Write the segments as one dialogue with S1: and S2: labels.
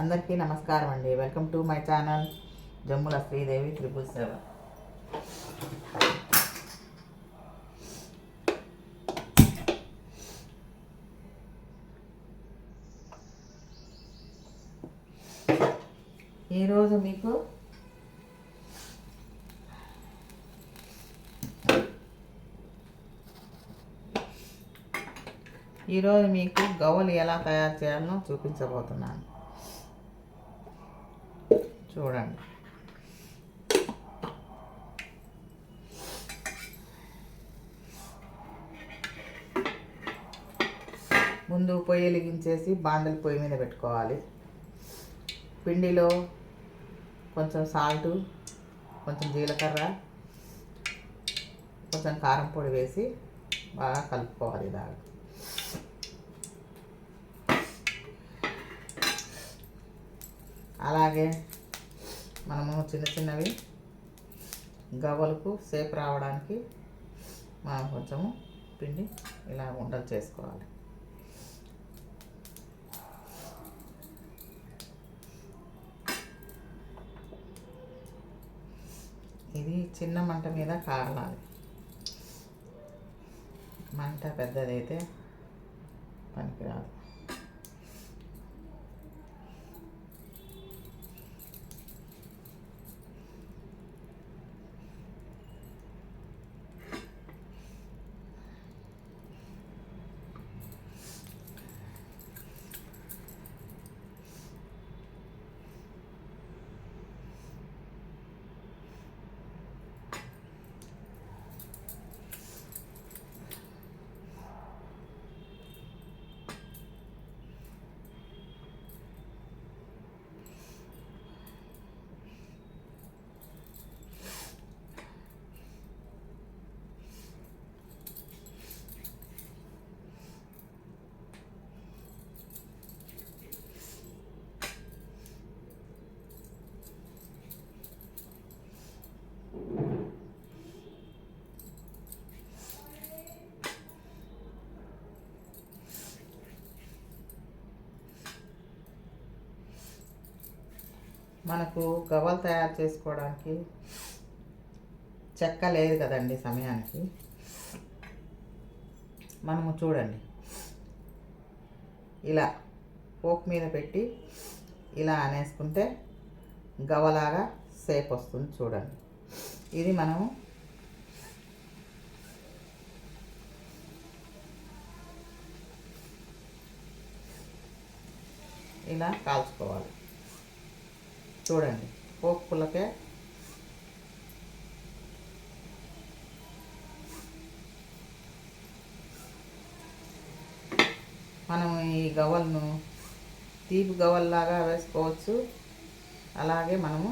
S1: అందరికీ నమస్కారం అండి. Welcome to my channel Jammula Sridevi triple seven ఈరోజు మీకు ఈరోజు మీకు గవ్వలు ఎలా తయారు చేయాలో చూపించబోతున్నాను. చూడండి. ముందు పొయ్యి వెలిగించేసి బాండలు పొయ్యి మీద పెట్టుకోవాలి. పిండిలో కొంచెం సాల్టు కొంచెం జీలకర్ర కొంచెం కారం పొడి వేసి బాగా కలుపుకోవాలి ఇలాగా. అలాగే మనము చిన్న చిన్నవి గవ్వలకు సేపు రావడానికి మనం కొంచెము పిండి ఇలా ఉండలు చేసుకోవాలి. ఇది చిన్న మంట మీద కాలాలి మంట పెద్దదైతే పనికిరాదు. మనకు గవ్వలు తయారు చేసుకోవడానికి చెక్క లేదు కదండి సమయానికి. మనము చూడండి. ఇలా పోక్ మీద పెట్టి ఇలా అనేసుకుంటే గవలాగా సేఫ్ వస్తుంది చూడండి. ఇది మనము ఇలా కాల్చుకోవాలి. చూడండి. పోపు పుల్లకే. మనం ఈ గవ్వలను తీపి గవ్వల్లాగా వేసుకోవచ్చు. అలాగే మనము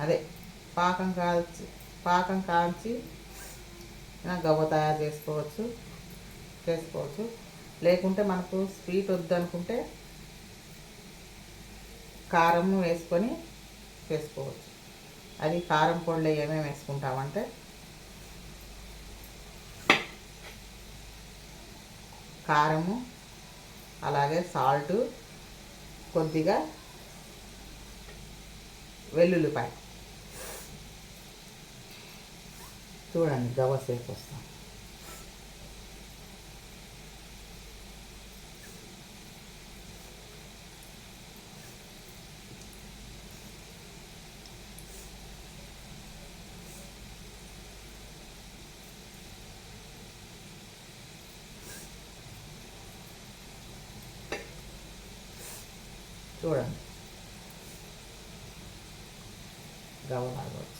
S1: అదే పాకం కాల్చి పాకం కాల్చి గవ్వ తయారు చేసుకోవచ్చు చేసుకోవచ్చు. లేకుంటే మనకు స్వీట్ వద్దనుకుంటే కారం వేసుకొని చేసుకోవచ్చు అది కారం పొడిలో ఏమేమి వేసుకుంటామంటే కారము అలాగే సాల్టు కొద్దిగా వెల్లుల్లిపాయ. చూడండి గవసేపు వస్తాం చూడండి గవ్వలాగా వచ్చి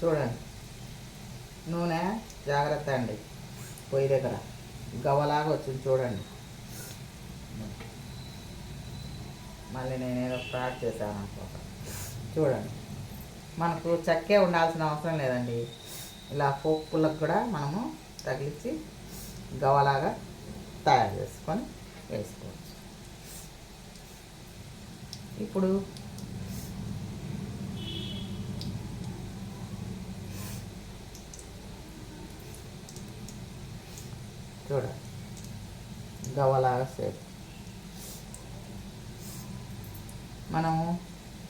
S1: చూడండి. నూనె జాగ్రత్త అండి. పొయ్యి దగ్గర. గవలాగా వచ్చింది చూడండి. మళ్ళీ నేనేదో ఫ్రాడ్ చేశాను అనుకోక చూడండి. మనకు చక్కే ఉండాల్సిన అవసరం లేదండి. ఇలా పోపులకు కూడా మనము తగిలించి గవలాగా తయారు చేసుకొని వేసుకోవచ్చు. ఇప్పుడు చూడ గవలాగా సేపు మనము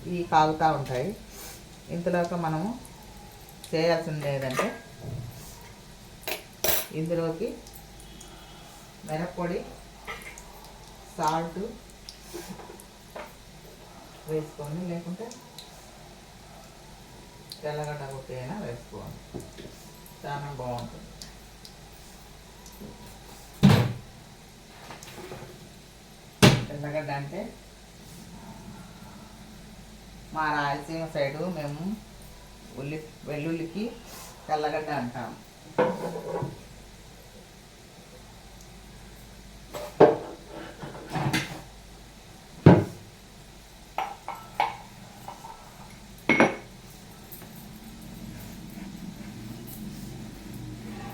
S1: ఇవి కాగుతూ ఉంటాయి. ఇంతలోకి మనము చేయాల్సింది ఉండేదంటే ఇందులోకి మిరప్పొడి సాల్ట్ వేసుకోండి. లేకుంటే తెల్లగడ్డ కొట్టి అయినా వేసుకోండి. చాలా బాగుంటుంది. తెల్లగడ్డ అంటే మా రాయలసీమ సైడు మేము ఉల్లి వెల్లుల్లికి తెల్లగడ్డ అంటాం.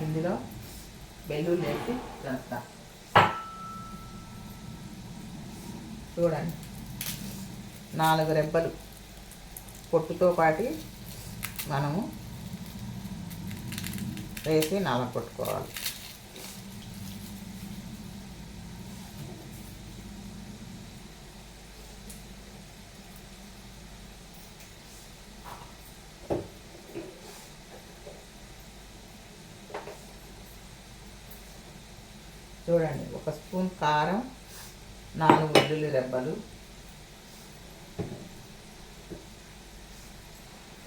S1: ఇందులో వెల్లుల్లి వేసి దంచుతా చూడండి. నాలుగు రెబ్బలు. పొట్టుతో పాటి మనము వేసి నలగొట్టుకోవాలి చూడండి ఒక స్పూన్ కారం నాలుగు వెల్లుల్లి రెబ్బలు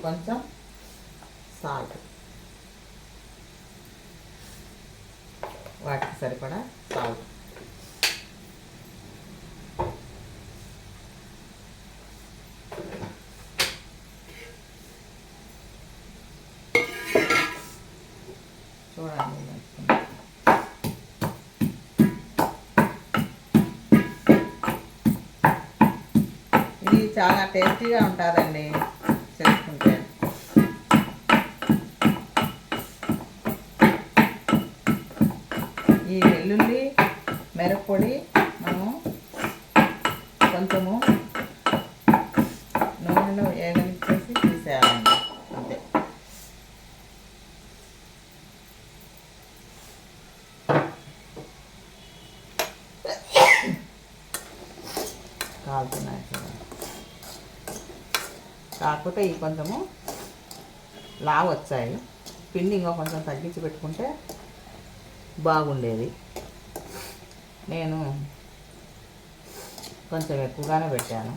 S1: కొంచెం సాల్ట్ వాటికి సరిపడా సాల్ట్ చూడండి ఇది చాలా టేస్టీగా ఉంటుందండి చేసుకుంటే ఈ వెల్లుల్లి మిరప్పొడి మనము కొంచెము నూనెలో ఏగనిచ్చేసి తీసేయాలండి అంతే కాలుతున్నాయి చూడండి కాకపోతే ఈ కొంచెము లావు వచ్చాయి. పిండి ఇంకో కొంచెం తగ్గించి పెట్టుకుంటే బాగుండేది. నేను కొంచెం ఎక్కువగానే పెట్టాను.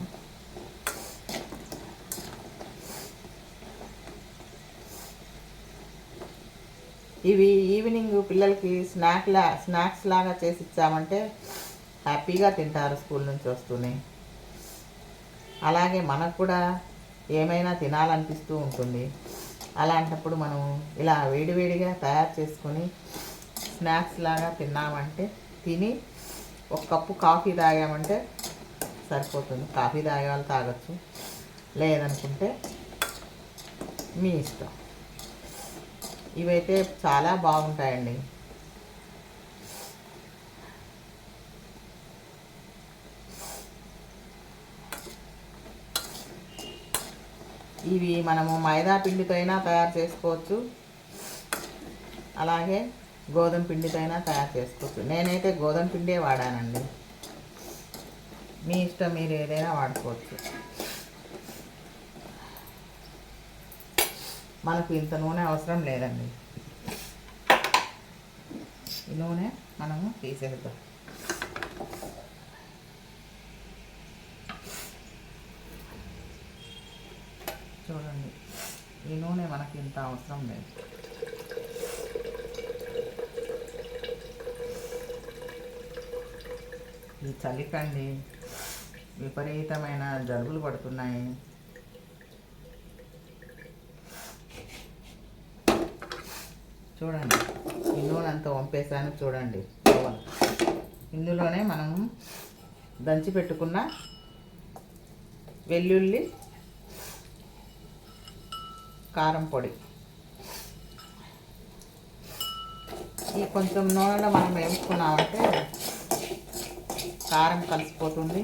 S1: ఇవి ఈవినింగ్ పిల్లలకి స్నాక్ లా స్నాక్స్ లాగా చేసి ఇచ్చామంటే హ్యాపీగా తింటారు స్కూల్ నుంచి వస్తూనే. అలాగే మనకు కూడా ఏమైనా తినాలనిపిస్తూ ఉంటుంది. అలాంటప్పుడు మనం ఇలా వేడివేడిగా తయారు చేసుకొని స్నాక్స్ లాగా తిన్నామంటే తిని ఒక కప్పు కాఫీ తాగామంటే సరిపోతుంది. కాఫీ తాగే వాళ్ళు తాగొచ్చు. లేదనుకుంటే మీ ఇష్టం. ఇవైతే చాలా బాగుంటాయండి. ఇవి మనము మైదా పిండితో అయినా తయారు చేసుకోవచ్చు. అలాగే గోధుమ పిండితో అయినా తయారు చేసుకోవచ్చు. నేనైతే గోధుమ పిండే వాడానండి. మీ ఇష్టం మీరు ఏదైనా వాడుకోవచ్చు. మనకు ఇంత నూనె అవసరం లేదండి. ఈ నూనె మనము తీసేద్దాం. చూడండి. ఈ నూనె మనకి ఇంత అవసరం లేదు. ఈ చలికండి విపరీతమైన జలుబులు పడుతున్నాయి. చూడండి ఈ నూనె అంత వంపేసాను చూడండి. ఇందులోనే మనం దంచి పెట్టుకున్న వెల్లుల్లి కారం పొడి. ఈ కొంచెం నూనెలో మనం వేసుకున్నామంటే కారం కలిసిపోతుంది.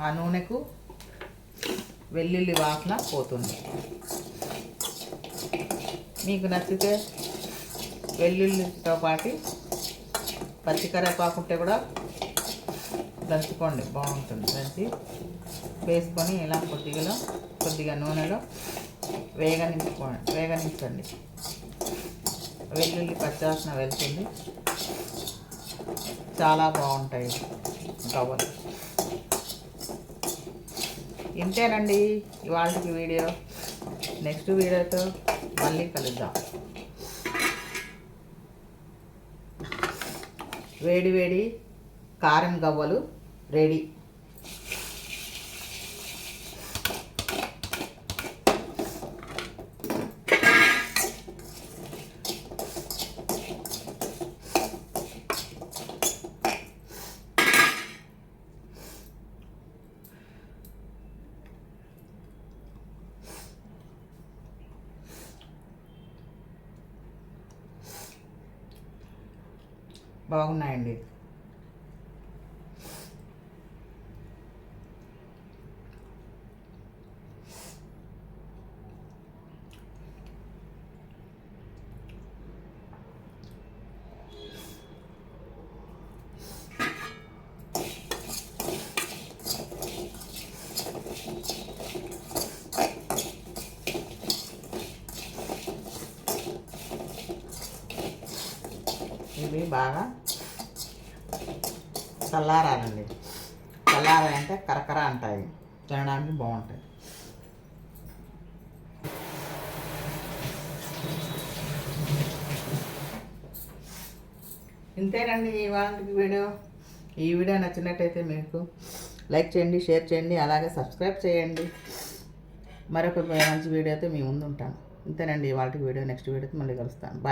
S1: ఆ నూనెకు వెల్లుల్లి వాసన పోతుంది. మీకు నచ్చితే వెల్లుల్లితో పాటు పచ్చి ఉంటే కూడా దంచుకోండి బాగుంటుంది. దంచి వేసుకొని ఇలా కొద్దిగా కొద్దిగా నూనెలో వేగనించుకోండి వేగనించండి. వెల్లుల్లి పచ్చాసన వెళ్తుంది. చాలా బాగుంటాయి గవ్వలు ఇంతేనండి ఇవాళకి వీడియో. నెక్స్ట్ వీడియోతో మళ్ళీ కలుద్దాం. వేడి వేడి కారం గవ్వలు రెడీ. బాగున్నాయండి ఇవి బాగా చల్లారాలండి. చల్లారాయంటే కరకర అంటాయి. తినడానికి బాగుంటాయి. ఇంతేనండి ఇవాళ వీడియో. ఈ వీడియో నచ్చినట్టయితే మీకు లైక్ చేయండి షేర్ చేయండి అలాగే సబ్స్క్రైబ్ చేయండి. మరొక మంచి వీడియోతో మీ ముందు ఉంటాను. ఇంతేనండి ఇవాళ వీడియో. నెక్స్ట్ వీడియోతో మళ్ళీ కలుస్తాను. బాయ్.